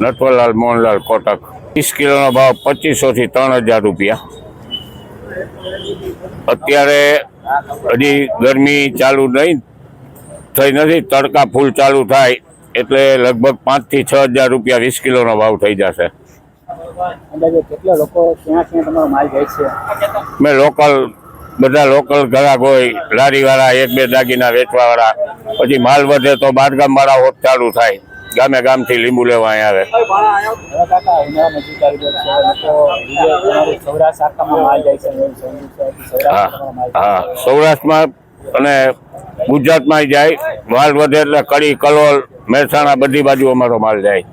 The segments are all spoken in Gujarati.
નટવરલાલ મોહનલાલ કોટક. ત્રીસ કિલોનો ભાવ પચીસોથી ત્રણ હજાર રૂપિયા. અત્યારે હજી ગરમી ચાલુ નહીં થઈ નથી તડકા ફૂલ ચાલુ થાય એટલે લગભગ પાંચથી છ હજાર રૂપિયા વીસ કિલોનો ભાવ થઈ જશે. મેં લોકલ બધા લોકલ ગ્રાહક હોય લારીવાળા એક બે દાગીના વેચવાવાળા. પછી માલ વધે તો બારગામવાળા હોત ચાલુ થાય. ગામે ગામથી લીંબુ લેવા અહીંયા આવે. હા સૌરાષ્ટ્રમાં હા. સૌરાષ્ટ્રમાં અને ગુજરાતમાં જાય માલ વધે એટલે કડી કલોલ મહેસાણા બધી બાજુ અમારો માલ જાય.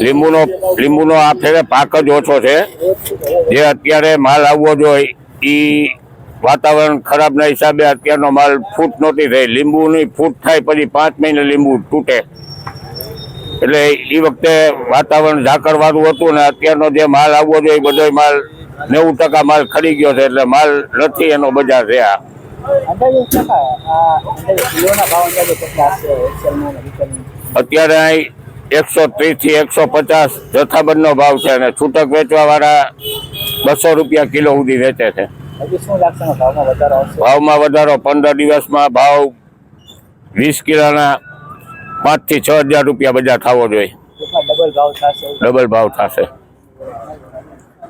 લીંબુનો લીંબુનો આ ફેરે પાક જ ઓછો છે. જે અત્યારે માલ આવવો જોઈએ એ વાતાવરણ ખરાબના હિસાબે અત્યારનો માલ ફૂટ નહોતી થઈ. લીંબુની ફૂટ થાય પછી પાંચ મહિને લીંબુ તૂટે. એટલે એ વખતે વાતાવરણ ઝાકળવાળું હતું ને અત્યારનો જે માલ આવવો જોઈએ એ બધો માલ નેવું ટકા માલ ખરી ગયો છે એટલે માલ નથી એનો બજાર રહ્યા. અત્યારે અહીં એકસો ત્રીસથી એકસો પચાસ જથ્થાબંધનો ભાવ છે અને છૂટક વેચવાવાળા બસો રૂપિયા કિલો સુધી વેચે છે. હજી શું લાગશે ભાવમાં વધારો આવશે? ભાવમાં વધારો પંદર દિવસમાં ભાવ વીસ કિલોના પાંચથી છ હજાર રૂપિયા બજાર થવો જોઈએ. ડબલ ભાવ થશે? ડબલ ભાવ થશે.